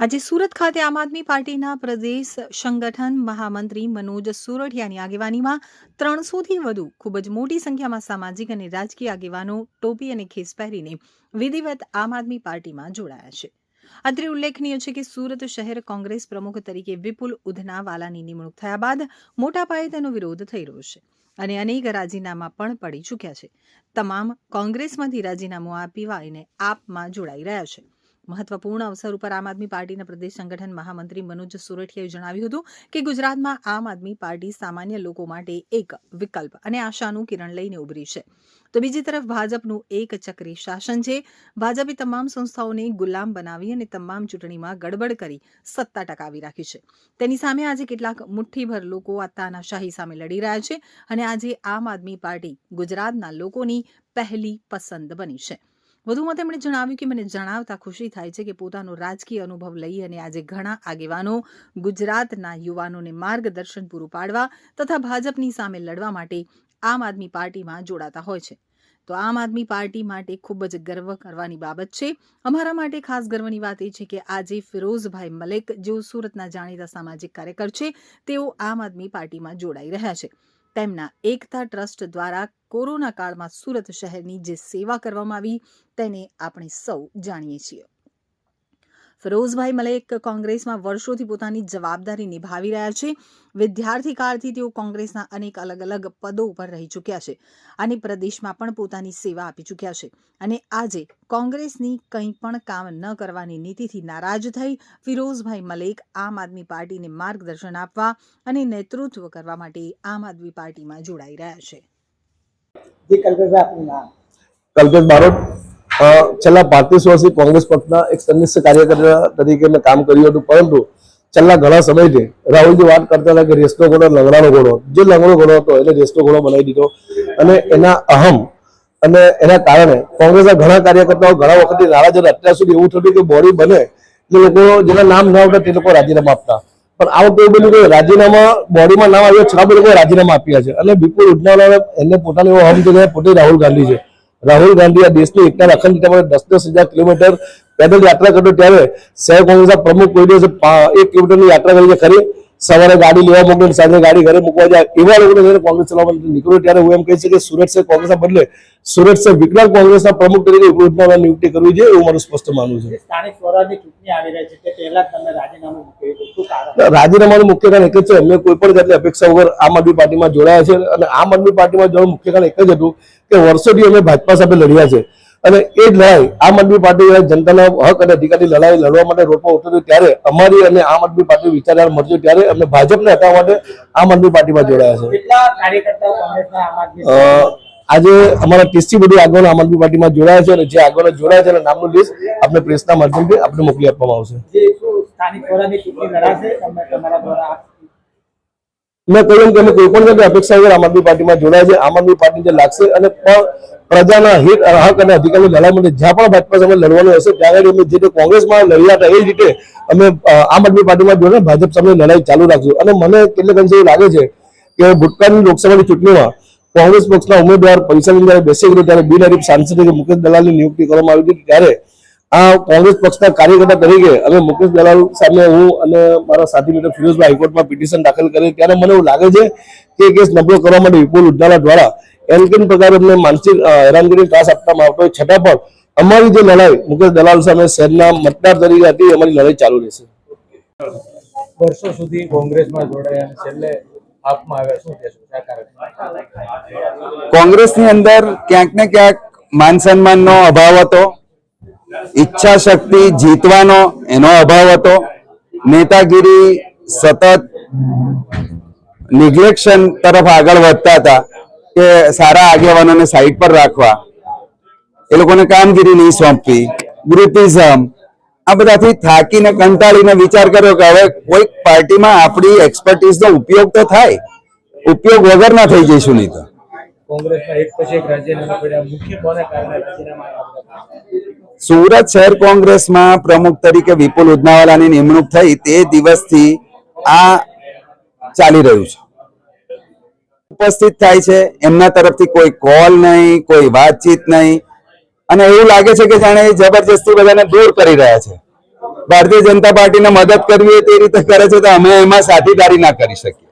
આજે સુરત ખાતે આમ આદમી પાર્ટીના પ્રદેશ સંગઠન મહામંત્રી મનોજ સુરઠિયાની આગેવાનીમાં ત્રણસોથી વધુ ખૂબ જ મોટી સંખ્યામાં સામાજિક અને રાજકીય આગેવાનો ટોપી અને ખેસ પહેરીને વિધિવત આમ આદમી પાર્ટીમાં જોડાયા છે. અત્રે ઉલ્લેખનીય છે કે સુરત શહેર કોંગ્રેસ પ્રમુખ તરીકે વિપુલ ઉધનાવાલાની નિમણૂક થયા બાદ મોટા પાયે તેનો વિરોધ થઈ રહ્યો છે અને અનેક રાજીનામા પણ પડી ચૂક્યા છે. તમામ કોંગ્રેસમાંથી રાજીનામું આપીને આપમાં જોડાઈ રહ્યા છે. મહત્વપૂર્ણ અવસર ઉપર આમ આદમી પાર્ટીના પ્રદેશ સંગઠન મહામંત્રી મનોજ સુરઠિયાએ જણાવ્યું હતું કે ગુજરાતમાં આમ આદમી પાર્ટી સામાન્ય લોકો માટે એક વિકલ્પ અને આશાનું કિરણ લઈને ઉભરી છે. તો બીજી તરફ ભાજપનું એક ચક્રી શાસન છે. ભાજપે તમામ સંસ્થાઓને ગુલામ બનાવી અને તમામ ચૂંટણીમાં ગડબડ કરી સત્તા ટકાવી રાખી છે. તેની સામે આજે કેટલાક મુઠ્ઠીભર લોકો આ તાનાશાહી સામે લડી રહ્યા છે અને આજે આમ આદમી પાર્ટી ગુજરાતના લોકોની પહેલી પસંદ બની છે. વધુમાં તેમણે જણાવ્યું કે મને જણાવતા ખુશી થાય છે કે પોતાનો રાજકીય અનુભવ લઈ અને આજે ઘણા આગેવાનો ગુજરાતના યુવાનોને માર્ગદર્શન પૂરું પાડવા તથા ભાજપની સામે લડવા માટે આમ આદમી પાર્ટીમાં જોડાતા હોય છે. તો આમ આદમી પાર્ટી માટે ખૂબ જ ગર્વ કરવાની બાબત છે. અમારા માટે ખાસ ગર્વની વાત એ છે કે આજે ફિરોઝભાઈ મલેક, જેઓ સુરતના જાણીતા સામાજિક કાર્યકર છે, તેઓ આમ આદમી પાર્ટીમાં જોડાઈ રહ્યા છે. તેમના એકતા ટ્રસ્ટ દ્વારા કોરોના કાળમાં સુરત શહેરની જે સેવા કરવામાં આવી, તેને આપણે સૌ જાણીએ છીએ. ફિરોઝભાઈ મલેક કોંગ્રેસમાં વર્ષોથી પોતાની જવાબદારી નિભાવી રહ્યા છે. વિદ્યાર્થી કાળથી તેઓ કોંગ્રેસના અનેક અલગ અલગ પદો ઉપર રહી ચૂક્યા છે અને પ્રદેશમાં પણ પોતાની સેવા આપી ચૂક્યા છે અને આજે કોંગ્રેસની કંઈ પણ કામ ન કરવાની નીતિથી નારાજ થઈ ફિરોઝભાઈ મલેક આમ આદમી પાર્ટીને માર્ગદર્શન આપવા અને નેતૃત્વ કરવા માટે આમ આદમી પાર્ટીમાં જોડાઈ રહ્યા છે. કલ્પેશ બારોટ છેલ્લા પાંત્રીસ વર્ષથી કોંગ્રેસ પક્ષના એક સંનિષ્ઠ કાર્યકર્તા તરીકે મેં કામ કર્યું હતું, પરંતુ છેલ્લા ઘણા સમયથી રાહુલજી વાત કરતા હતા કે રેસનો ઘોડો, લંગડાનો ઘોડો. જે લંગડો ઘોડો હતો, એને રેસનો ઘોડો બનાવી દીધો. અને એના અહમ અને એના કારણે કોંગ્રેસના ઘણા કાર્યકર્તાઓ ઘણા વખતથી નારાજ હતા. અત્યાર સુધી એવું થતું કે બોડી બને, એ લોકો જેના નામ ન આવતા તે લોકો રાજીનામા આપતા. પણ આ વખતે એવું બન્યું કે રાજીનામા, બોડીમાં નામ આવ્યો છતાં લોકો રાજીનામા આપ્યા છે. અને વિપુલ ઉડનાવાલા એને પોતાનો એવો અહમ છે પોતે રાહુલ ગાંધી છે. રાહુલ ગાંધી આ દેશની એકતા અખંડિતતા માટે દસ દસ હજાર કિલોમીટર પેદલ યાત્રા કરતો ત્યારે શહેર કોંગ્રેસના પ્રમુખ કોઈ દિવસ એક કિલોમીટરની યાત્રા કરીને ખરી સવારે ગાડી લેવા મોકલે સાંજે ગાડી ઘરે મૂકવા જાય. એવા લોકોને જયારે કોંગ્રેસ ચલાવવા માટે નીકળ્યો ત્યારે હું એમ કહી છે કે સુરત શહેર કોંગ્રેસના બદલે સુરત શહેર વિકલાંગ કોંગ્રેસના પ્રમુખ તરીકે વિપુલ નિયુક્તિ કરવી જોઈએ એવું મારું સ્પષ્ટ માનવું છે. સ્થાનિક સ્વરાજની ચૂંટણી આવી રહી છે તે પહેલા તમે રાજીનામું મૂક્યું રાજીનામાનું મુખ્ય કારણ એક જ છે. અમે કોઈ પણ જાતની અપેક્ષા વગર આમ આદમી પાર્ટીમાં જોડાયા છે અને આમ આદમી પાર્ટીમાં જવાનું મુખ્ય કારણ એક જ હતું કે વર્ષોથી અમે ભાજપા સાથે લડ્યા છે. અને એ જ લડાઈ આમ આદમી પાર્ટી જનતાના હક અને અધિકારની લડાઈ લડવા માટે રોડમાં ઉતર્યું ત્યારે અમારી અને આમ આદમી પાર્ટી વિચારધારા મળતી ત્યારે અમે ભાજપને હટાવવા માટે આમ આદમી પાર્ટીમાં જોડાયા છે. આજે અમારા ત્રીસથી બધી આગળ આમ આદમી પાર્ટીમાં જોડાયા છે અને જે આગળ જોડાયા છે એના નામનું લિસ્ટ આપણે પ્રેસના માધ્યમથી આપણે મોકલી આપવામાં આવશે. સ્થાનિક સ્વરાજની ચૂંટણી લડાશે તમે તમારા દ્વારા આપ- મેં કહ્યું કે કોઈ પણ જગ્યાએ અપેક્ષા વગર આમ આદમી પાર્ટીમાં જોડાય છે, આમ આદમી પાર્ટી જે લાગશે અને પ્રજાના હિત, હક અને અધિકારની લડાઈ માટે જ્યાં પણ ભાજપા સામે લડવાનું હશે, ત્યાં આગળ અમે જે રીતે કોંગ્રેસમાં લડ્યા હતા, એ જ રીતે અમે આમ આદમી પાર્ટીમાં જોડાઈને ભાજપ સામે લડાઈ ચાલુ રાખશું. અને મને કેટલાક અંશે એવું લાગે છે કે ભૂતકાળની લોકસભાની ચૂંટણીમાં કોંગ્રેસ પક્ષના ઉમેદવાર પૈસા જ્યારે બેસી ગયો ત્યારે બિનહરીફ સાંસદ મુકેશ દલાલની નિયુક્તિ કરવામાં આવી હતી, ત્યારે આ કોંગ્રેસ પક્ષના કાર્યકર્તા તરીકે અમે મુકેશ દલાલ સામે હું અને મારા સાથી મિત્ર ફિરોઝભાઈ હાઈકોર્ટમાં પિટિશન દાખલ કરી ત્યારે મને એવું લાગે છે કે કેસ નબળો કરવા માટે વિપુલ ઉદ્દાલા દ્વારા એમ કેમ પ્રકારે અમને માનસિક હેરાનગીની હેરાનગીરી ત્રાસ આપવામાં આવતો હોય છતાં પણ અમારી જે લડાઈ મુકેશ દલાલ સામે શહેરના મતદાર તરીકે હતી અમારી લડાઈ ચાલુ રહેશે. વર્ષો સુધી કોંગ્રેસમાં જોડાયા અને છેલ્લે કોંગ્રેસની અંદર ક્યાંક ને ક્યાંક માન સન્માનનો અભાવ હતો. ઈચ્છા શક્તિ જીતવાનો એનો અભાવ હતો. નેતાગીરી સતત નિગ્લેક્શન તરફ આગળ વધતા હતા કે સારા આગેવાનોને સાઈડ પર રાખવા. એ લોકોને કામગીરી નહીં સોંપવી ગ્રુપિઝમ આ બધાથી થાકીને કંટાળીને વિચાર કર્યો કે હવે કોઈક પાર્ટીમાં આપણી એક્સપર્ટીઝનો ઉપયોગ તો થાય, ઉપયોગ વગર ના થઈ જઈશું નહીં તો. સુરત શહેર કોંગ્રેસમાં પ્રમુખ તરીકે વિપુલ ઉદનાવાલાની નિમણૂક થઈ તે દિવસથી આ ચાલી રહ્યું છે. ઉપસ્થિત થાય છે, એમના તરફથી કોઈ કોલ નહીં, કોઈ વાતચીત નહીં. અને એવું લાગે છે કે જાણે જબરજસ્તી બધાને દૂર કરી રહ્યા છે. ભારતીય જનતા પાર્ટીને મદદ કરવી તે રીતે કરે છે તો અમે એમાં સાથીદારી ના કરી શકીએ.